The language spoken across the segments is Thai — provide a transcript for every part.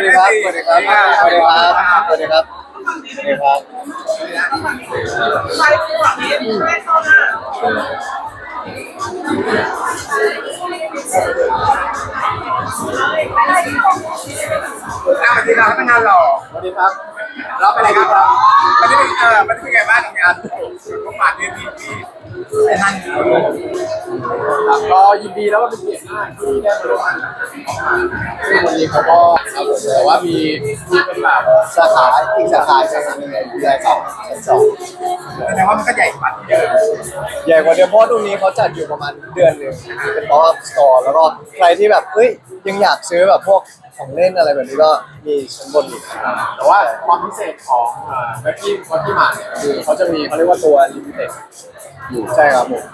วัสดีครับ สวัสดีครับ สวัสดีครับ สวัสดีครับ สวัสดีครับอะวันนี้เราทำงานหล่อสวัสดีครับเราไปไหนครับวันนี้เป็นเออวันนี้เป็นไงบ้างทำงานผมผ่านเดือน นี้ที่ไอ้ท่านครับก็ยินดีแล้วก็เป็นเกียรติมากที่ได้มาร่วมงานซึ่งวันนี้เขาก็แต่ว่ามีมีเป็นแบบสาขาอีกสาขาสาขาหนึ่งอยู่สองชั้นสองแสดงว่ามันก็ใหญ่กว่าที่เดิมใหญ่กว่าเดิมเพราะตรงนี้เขาจัดอยู่ประมาณเดือนหนึ่งเป็นป๊อปสตอร์แล้วก็ใครที่แบบเฮ้ยยังอยากซื้อแบบพวก ของเล่นอะไรแบบนี้ก็มีชั้นบนอีกแต่ว่าความพิเศษของแบ็คกี้วัตกี้มาเนี่ยคือเขาจะมีเขาเรียกว่าตัวลิมิเต็ดอยู่ใช่ครับผม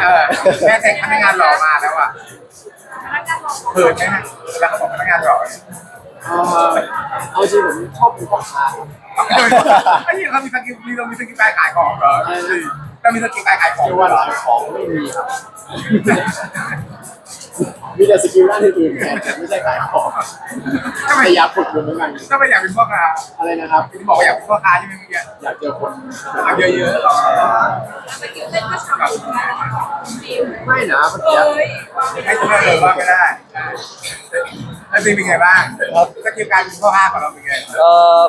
เออแม่แต่งพนักงานหล่อมาแล้วอะเขินไหมฮะแล้วเขาบอกพนักงานหล่อเอ่อเอาจริงผมชอบเป็นพ่อค้าไอ้นี่เขามีสกิลมีเรามีสกิลการขายของเหรอเรามีสกิลการขายของชื่อว่าขายของไม่มีครับ มีแต่สกิลด้านอื่นๆแต่ไม่ใช่ขายของทำไมแต่อยากฝึกอยู่เหมือนกันถ้าไม่อยากเป็นพ่อค้าอะไรนะครับที่บอกว่าอยากเป็นพ่อค้าใช่ไหมเมื่อกี้อยากเจอคนเอาเยอะๆหรอไม่นะเมื่อกี้ให้ตัวเราว่าไม่ได้แล้วจริงเป็นไงบ้างสกิลการเป็นพ่อค้าของเราเป็นไงเอ่อ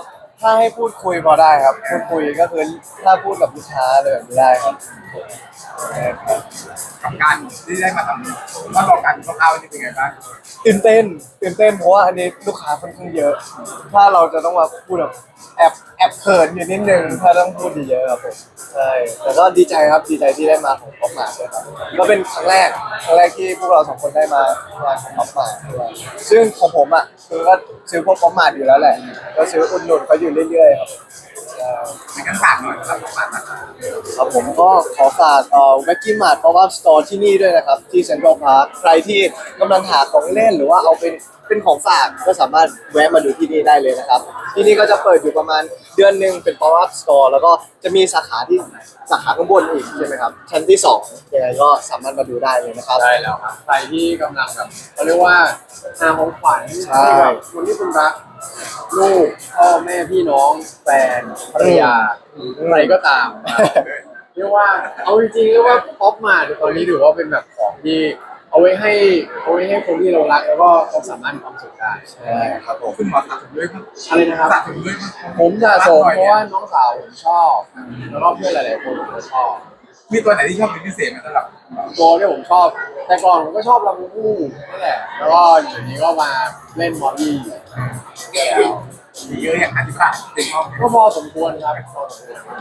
ถ้าให้พูดคุยพอได้ครับ พูดคุยก็คือถ้าพูดกับลูกค้าเลยแบบนี้ได้ครับกับการที่ได้มาทำมาบอกกันพ่อค้าวันนี้เป็นไงบ้างตื่นเต้น ตื่นเต้นเพราะว่าอันนี้ลูกค้าค่อนข้างเยอะ ถ้าเราจะต้องมาพูดแบบแอบแอบเขินอยู่นิดนึงถ้าต้องพูดเยอะๆครับผมใช่แต่ก็ดีใจครับดีใจที่ได้มาของป๊อปมาด้วยครับก็เป็นครั้งแรกครั้งแรกที่พวกเราสองคนได้มางานของป๊อปมาด้วยซึ่งของผมอะคือก็ซื้อพวกป๊อปมาอยู่แล้วแหละก็ซื้ออุดหนุนเขาอยู่เรื่อยๆครับ ใช่ในการฝากหน่อยครับฝากหน่อยครับผมก็ขอฝากเอ่อแว็กกี้มาร์ทป๊อปอัพสโตร์ที่นี่ด้วยนะครับ ที่เซ็นทรัลพาร์คใครที่กำลังหาของเล่นหรือว่าเอาเป็นเป็นของฝากก็สามารถแวะมาดูที่นี่ได้เลยนะครับ ที่นี่ก็จะเปิดอยู่ประมาณเดือนหนึ่งเป็นป๊อปอัพสโตร์แล้วก็จะมีสาขาที่สาขาข้างบนอีกใช่ไหมครับ ชั้นที่สองยังไงก็สามารถมาดูได้เลยนะครับ ได้แล้วครับใครที่กำลังแบบเขาเรียกว่าหาของขวัญใช่ ให้กับคนที่คุณรัก ลูกพ่อแม่พี่น้องแฟนภรรยาอะไรก็ตามนะครับเรียกว่าเอาจริงๆเรียกว่าป๊อปมาตอนนี้ถือว่าเป็นแบบของที่เอาไว้ให้เอาไว้ให้คนที่เรารักแล้วก็เขาสามารถมีความสุขได้ใช่ครับผม คุณหมอสะสมด้วยมั้ยอะไรนะครับ สะสมด้วยมั้ยผมสะสมเพราะว่าน้องสาวผมชอบแล้วก็เพื่อนหลายๆคนก็ชอบมีตัวไหนที่ชอบเป็นพิเศษไหมสำหรับตัวที่ผมชอบ แต่ก่อนผมก็ชอบลาบูบูนั่นแหละแล้วก็อยู่นี้ก็มาเล่นมอลลี่ แล้วมีเยอะอย่างอธิบายติดห้องก็พอสมควรครับพอสมควร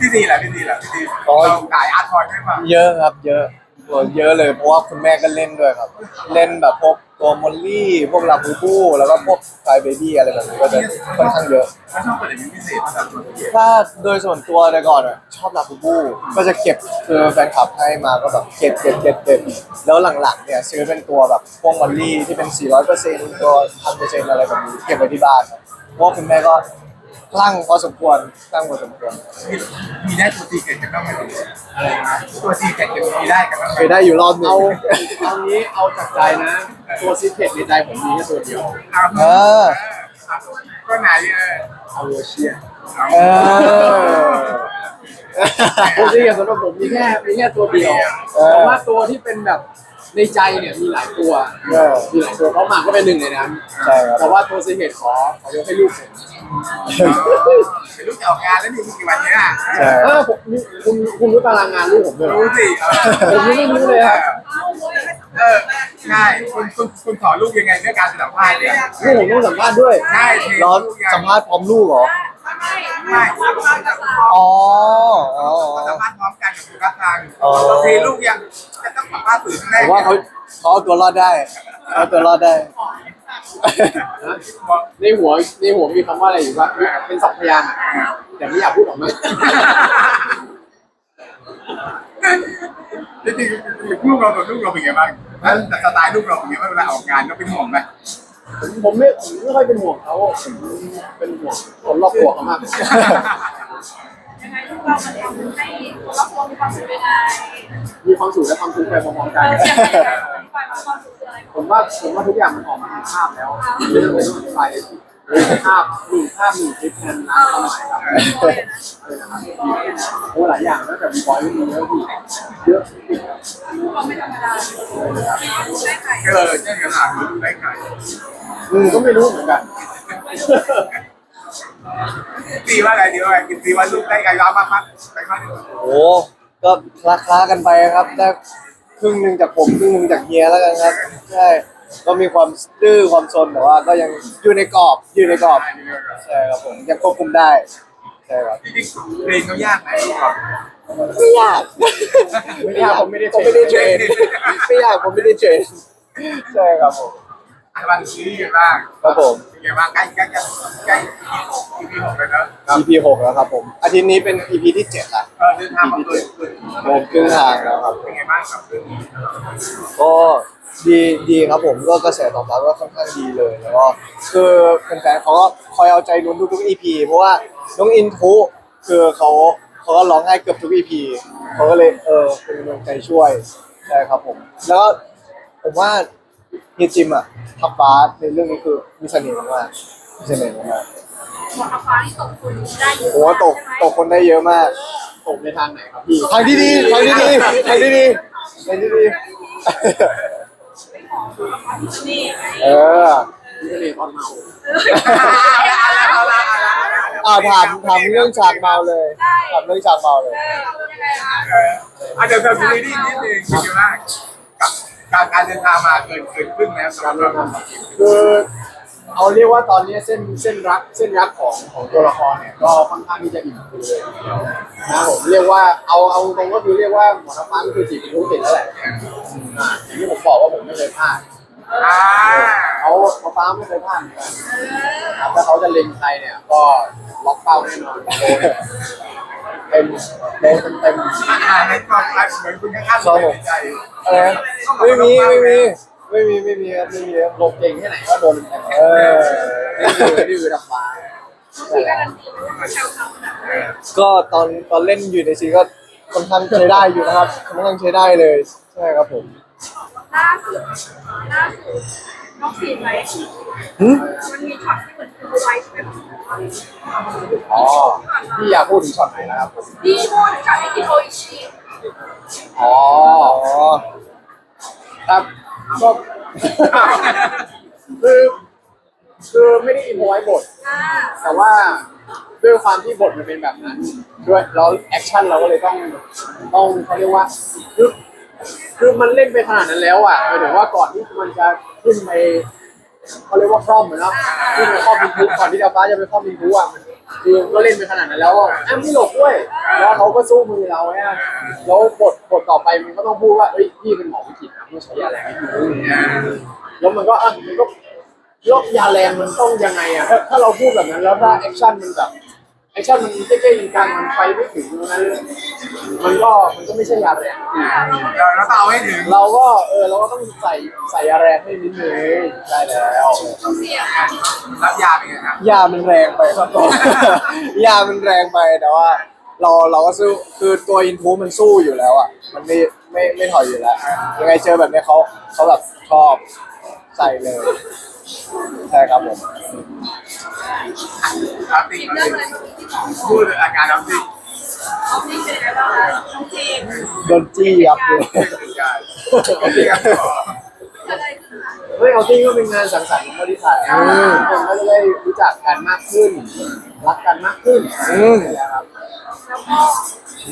พี่ดีแหละพี่ดีแหละพี่ดีเราขายอาร์ตทอยด้วยป่ะเยอะครับ เยอะโอ้เยอะเลยเพราะว่าคุณแม่ก็เล่นด้วยครับ เล่นแบบพวกตัวมอลลี่พวกลาบูบูแล้วก็พวกไฟเบบี้อะไรแบบนี้ก็จะค่อนข้างเยอะเขาชอบตัวไหนเป็นพิเศษสำหรับตัวพี่ถ้าโดยส่วนตัวแต่ก่อนอะชอบลาบูบูก็จะเก็บคือแฟนคลับให้มาก็แบบเก็บเก็บเก็บเก็บแล้วหลังๆเนี่ยซื้อเป็นตัวแบบพวงมอลลี่ที่เป็น 400%ตัว1,000%อะไรแบบนี้เก็บไว้ที่บ้านครับ เพราะว่าคุณแม่ก็คลั่งพอสมควรคลั่งพอสมควรมีได้ตัวซีเกตกันบ้างไหมอะไรนะตัวซีเกตจะมีได้กันบ้างไหมเคยได้อยู่รอบหนึงเอาเอางี้เอาจากใจนะ ตัวซิเทตในใจผมมีแค่ตัวเดียวเออก็ไหนเออเอาโรเชียเออ ตัวซิเทตสำหรับผมมีแค่มีแค่ตัวเดียวเออแต่ว่าตัวที่เป็นแบบ ในใจเนี่ยมีหลายตัวเออมีหลายตัวเขามาก็เป็นหนึ่งในนั้น ใช่ครับ แต่ว่าตัวซิเทตขอขอยกให้ลูกผมเป็นลูกจะออกงานแล้วนี่กี่วันเนี้ยใช่เออผมคุณคุณรู้ตารางงานลูกผมด้วยเหรอรู้สิผมยังไม่รู้เลยครับเออใช่คุณคุณคุณสอนลูกยังไงเรื่องการสัมภาษณ์เนี่ยลูกผมต้องสัมภาษณ์ด้วยใช่เทร้อนลูกยังสัมภาษณ์พร้อมลูกเหรอ ไม่อ๋อ อ๋อ สัมภาษณ์พร้อมกันกับคุณกัตังอ๋อ เทลูกยัง จะต้องสัมภาษณ์สื่อแน่ผมว่าเขาเขาเอาตัวรอดได้เขาเอาตัวรอดได้ ในหัวในหัวมีคำว่าอะไรอยู่ว่าเป็นสองพยางค์อะแต่ไม่อยากพูดออกมาจริงๆลูกเราตัวลูกเราเป็นไงบ้างแต่สไตล์ลูกเราเป็นไงบ้างเวลาออกงานเราเป็นห่วงไหมผมผมไม่ผมไม่ค่อยเป็นห่วงเขาผมเป็นห่วงคนรอบตัวเขามากกว่ายังไงลูก เรามันทำให้ครอบครัวมีความสุขยังไงมีความสุขและความทุกข์ไปพร้อมๆกัเอนอยังไงฝ่ายความสุขคืออะไรผผมว่าผมว่าทุกอย่างมันออกมาในภาพแล้วไม่ต้องไปต้องอธิบายเลยภาพหนึ่งภาพหนึ่งคลิปนั้นนะความหมายครับอะไรนะครับโอ้หลายอย่างแล้วแต่มีบอยมีเยอะพี่เยอะเราไม่ธรรมดาได้ใครเออเช่นกันอะดูได้ไง อืมก็ไม่รู้เหมือนกัน ตีว่าไงดีว่าไงตีว่าลูกได้ไงยาวมากมากไปมากโอ้ก็คลาคลาๆกันไปครับได้ครึ่งหนึ่งจากผมครึ่งหนึ่งจากเฮียแล้วกันครับใช่ก็มีความดื้อความซนแต่ว่าก็ยังอยู่ในกรอบอยู่ในกรอบใช่ครับผมยังควบคุมได้ใช่ครับจริงๆเพลงเขายากไหมครับไม่ยากไม่ยากผมไม่ได้ผมไม่ได้เทรนไม่ยากผมไม่ได้เทรนใช่ครับผมอันวันนี้กันบ้างครับผมเป็นไงบ้างใกล้ใกล้ใกล้ใกล้อีพี หกเลยเนอะ EP หกแล้วครับผมอาทิตย์นี้เป็น EP ที่เจ็ดละเออเดินทางมาเกินเกินเดินครึ่งทางแล้วครับ เป็นไงบ้างกับเรื่องนี้ก็ดีดีครับผมก็กระแสตอบรับก็ค่อนข้างดีเลยแล้วก็คือแฟนๆเขาก็คอยเอาใจลุ้นทุกๆ EP เพราะว่าน้องอินทุคือเขาเขาก็ร้องไห้เกือบทุก EP เขาก็เลยเออเป็นกำลังใจช่วยใช่ครับผม แล้วก็ผมว่าเฮียจิมอะทับบาสในเรื่องนี้คือมีเสน่ห์มากมีเสน่ห์มาก หมดฟ้าที่ตกคุณได้เยอะผมว่าตกตกคนได้เยอะมากตกในทางไหนครับพี่ทางที่ดีทางที่ดีทางที่ดีทางที่ดีไม่ขอหมดฟ้าที่นี่ไงเออพี่ก็เลยตอนเมาอ่าถามถามเรื่องฉากเมาเลยถามเรื่องฉากเมาเลยเออยังไงล่ะเอออาจจะเพิ่มซีรีส์นิดนึงเป็นไงบ้างกับการการเดินทางมาเกินเกินครึ่งแล้วสำหรับเราคือ เอาเรียกว่าตอนนี้เส้นเส้นรักเส้นรักของของตัวละครเนี่ยก็ค่อนข้างที่จะอิ่มฟูเลยนะผมเรียกว่าเอาเอาตรงก็คือเรียกว่าหมอน้ำฟ้าก็คือจีบเป็นรู้เห็นแล้วแหละอ่าอย่างที่ผมบอกว่าผมไม่เคยพลาดอ่าเขาหมอฟ้าไม่เคยพลาดเหมือนกันครับถ้าเขาจะเล็งใครเนี่ยก็ล็อกเป้าแน่นอนโดนเต็มโดนเต็มเต็ม อ่าในความรักเหมือนคุณข้างในใจ อะไรนะไม่มีไม่มี ไม่มีไม่มีครับไม่มีครับหลบเก่งแค่ไหนก็โดนเต็มเออนี่คือนี่คือดับฟ้าที่การันตีว่าแซวเขาขนาดนั้นก็ตอนตอนเล่นอยู่ในซีนก็ค่อนข้างใช้ได้อยู่นะครับค่อนข้างใช้ได้เลยใช่ครับผมล่าสุดล่าสุดน้องฟีนไหมหึมันมีช็อตที่เหมือนคือไว้เป็นอ๋อพี่อยากพูดถึงช็อตไหนนะครับผมดีโมนช็อตที่กินโออิชิอ๋ออ๋อครับ ก็คือคือไม่ได้อินโฟไว้บทอ่าแต่ว่าด้วยความที่บทมันเป็นแบบนั้น ด้วยแล้วแอคชั่นเราก็เลยต้องต้องเขาเรียกว่าคือคือมันเล่นไปขนาดนั้นแล้วอะหมายถึงว่าก่อนที่มันจะขึ้นไปเขาเรียกว่าคร่อมเหมือนเนาะขึ้นไปครอบมินทุก่อนที่ดาวฟ้าจะไปครอบมินทุอะมัน คือก็เล่นไปขนาดนั้นแล้วอะแอมไม่หลบด้วย แล้วเขาก็สู้มือเราเนี่ยแล้วบทบทต่อไปมันก็ต้องพูดว่าเอ้ยพี่เป็นหมอวิจิตรนะไม่ใช้ยาแรงให้ดูแล้วมันก็อะมันก็ลบยาแรงมันต้องยังไงอะถ้าเราพูดแบบนั้นแล้วถ้าแอคชั่นมันแบบ แอคชั่นมันเจ๊ๆยิงกันมันไปไม่ถึงตรงนั้นมันก็มันก็ไม่ใช่ยาแรงเราเราต้องเอาให้ถึงเราก็เออเราก็ต้องใส่ใส่ยาแรงให้นิดนึงได้แล้วต้องเสียงรับยาเป็นไงครับยามันแรงไปครับผมยามันแรงไปแต่ว่า เราเราก็สู้คือตัวอินทูมันสู้อยู่แล้วอะมันไม่ไม่ไม่ถอยอยู่แล้วยังไงเจอแบบนี้เขาเขาแบบชอบใส่เลย ใช่ครับผมรับติคิดรับเรื่องติอะไรเมื่อกี้ที่บอกพูดอาการรับติน้องทีเป็นยังไงบ้างคะน้องทีโดนจี้ยับเลยใช่รับติครับอะไรขึ้นมาเฮ้ยเอาจริงก็เป็นงานสังสรรค์ของบริษัทคนก็จะได้รู้จักกันมากขึ้น รักกันมากขึ้นอืมนะครับแล้วก็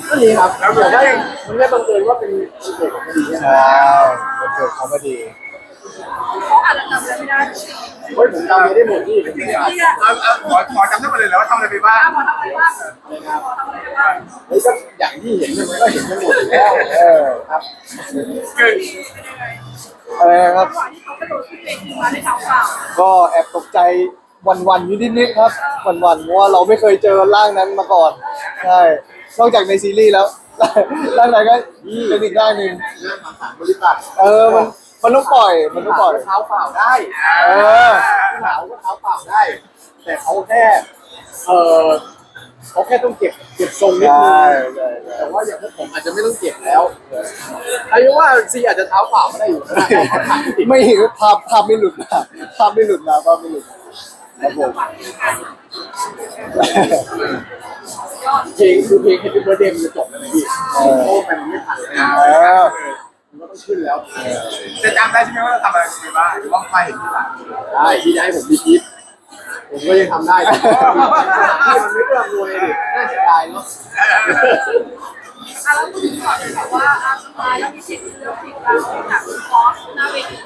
ก็ดีครับแล้วได้มันได้บังเอิญว่าเป็นวันเกิดของพอดีใช่ไหมใช่วันเกิดเขาพอดี เขาอาจจะจำอะไรไม่ได้เฮ้ยผมจำไม่ได้หมดที่ผมไม่ได้อ่านเอาเอาขอขอจำได้หมดเลยแล้วว่าทำอะไรไปบ้างหมอทำอะไรบ้างหมอทำอะไรบ้างเฮ้ยก็อย่างที่เห็นเนี่ยมันก็เห็นกันหมดอยู่แล้วเออครับคือเป็นยังไงอะไรนะครับระหว่างที่เขากระโดดขึ้นเวทีมาได้เท้าเปล่าก็แอบตกใจวันๆอยู่นิดๆครับวันๆเพราะว่าเราไม่เคยเจอร่างนั้นมาก่อนใช่นอกจากในซีรีส์แล้วร่างไหนก็เป็นอีกร่างหนึ่งงานสังสรรค์บริษัทเออมัน มันต้องปล่อย มันต้องปล่อย เท้าเปล่าได้เออ ผู้สาวก็เท้าเปล่าได้ แต่เขาแค่เออเขาแค่ต้องเก็บเก็บทรงนิดใช่นึง ใช่ใช่ แต่ว่าอย่างพวกผมอาจจะไม่ต้องเก็บแล้วอายุว่าซีอาจจะเท้าเปล่าก็ได้อยู่นะไม่เห็นภาพภาพไม่หลุดนะภาพไม่หลุดนะภาพไม่หลุดครับผมเพลงคือเพลง Happy Birthday มันจะจบแล้วนะพี่โอ้ไปมันไม่ทันเลยนะ เออมัน ก็ต้องขึ้นแล้วจะจำได้ใช่ไหมว่าเราทำอะไรไปบ้างหรือว่าไม่เห็นที่หลังได้ที่จะให้ผมมีคลิปผมก็ยังทำได้อยู่มันไม่เรื่องรวยดิน่าเสียดายเนาะอะแล้วพูดถึงก่อนแบบว่าอาสุดท้ายแล้วมีสิทธิ์เลือกผิดเราจากคอสนาเวที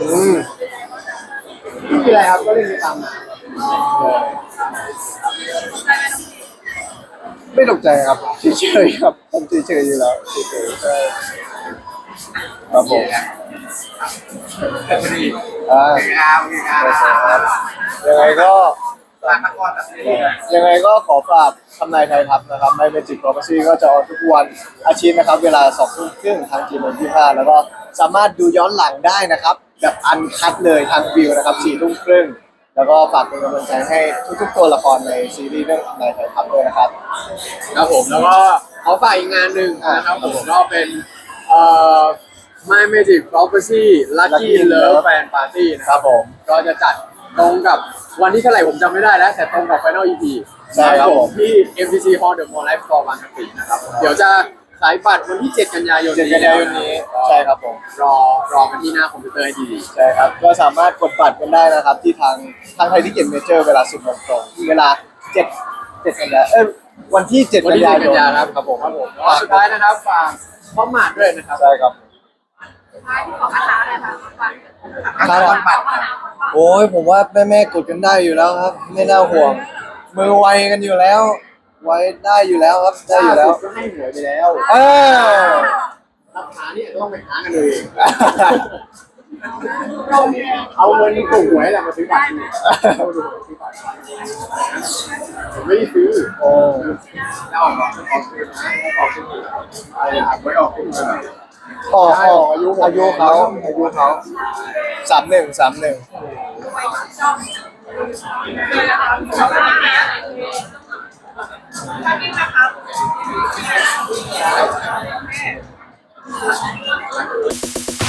อืมไม่มีอะไรครับก็เล่นไปตามมาใจไหมน้องพีไม่ตกใจครับเฉยๆครับผมเฉยๆอยู่แล้วเฉยๆใช่ ครับผมแต่พอดีอ่าโอเคครับโอเคครับยังไงก็ ลานนครแบบนี้ยังไงก็ขอฝากทำนายไทยทัพนะครับในเมจิกโปรเซีก็จะออนทุกวันอาทิตย์นะครับ เวลาสองทุ่มครึ่งทางจีเอ็มที่ห้าแล้วก็สามารถดูย้อนหลังได้นะครับ แบบอันคัดเลยทางวิวนะครับสี่ทุ่มครึ่งแล้วก็ฝากเป็นกำลังใจให้ทุกๆตัวละครในซีรีส์เรื่องทำนายไทยทัพด้วยนะครับ ครับผมแล้วก็ขอฝากอีกงานหนึ่งนะครับอ่าผมก็เป็นเอ่อ My Magic Prophecy Lucky Lucky Love Love Fan Party นะคครับรับผม ก็จะจัดตรงกับวันที่เท่าไหร่ผมจำไม่ได้แล้ว แต่ตรงกับ Final EP ใช่ครับผมที่ MCC Hall The Mall Life Store บางกะปินะครับ เดี๋ยวจะขายบัตรวันที่ 7 กันยายนเจ็ดกันยายนนี้ใช่ครับผม รอรอกันที่หน้าคอมพิวเตอร์ให้ดีใช่ครับ ก็สามารถกดบัตรกันได้นะครับ ที่ทางทางไทยที่เก็ตเมเจอร์เวลา10โมงตรงเวลา7 7กันยายนเอ้ยวันที่7วันกันที่ยา7ยกันนยาครับครับผมครับผมแล้วก็สุดท้ายนะครับฝากพร้อมหมาดด้วยนะครับ ใช่ครับ ท้ายที่ขอคาถาเลยค่ะวันนครบัตรโอ้ยผมว่าแม่แม่ๆกดกันได้อยู่แล้วครับ ไม่น่าห่วง มือไวกันอยู่แล้ว ไวได้อยู่แล้วครับได้อยู่แล้วก็ให้หวยไปแล้วเออราคาเนี่ยต้องไปหากันเลยเอาเงินถูกหวยแหละมาซื้อบัตรเนี่ยเอาดูซื้อบัตรผมไม่ได้ซื้อเออแล้วออกมาออกคืนนะออกคืนอะไรอะไม่ออกคืน ต่ออออายุอายุเขาอายุเขาสามหนึ่งสามหนึ่งค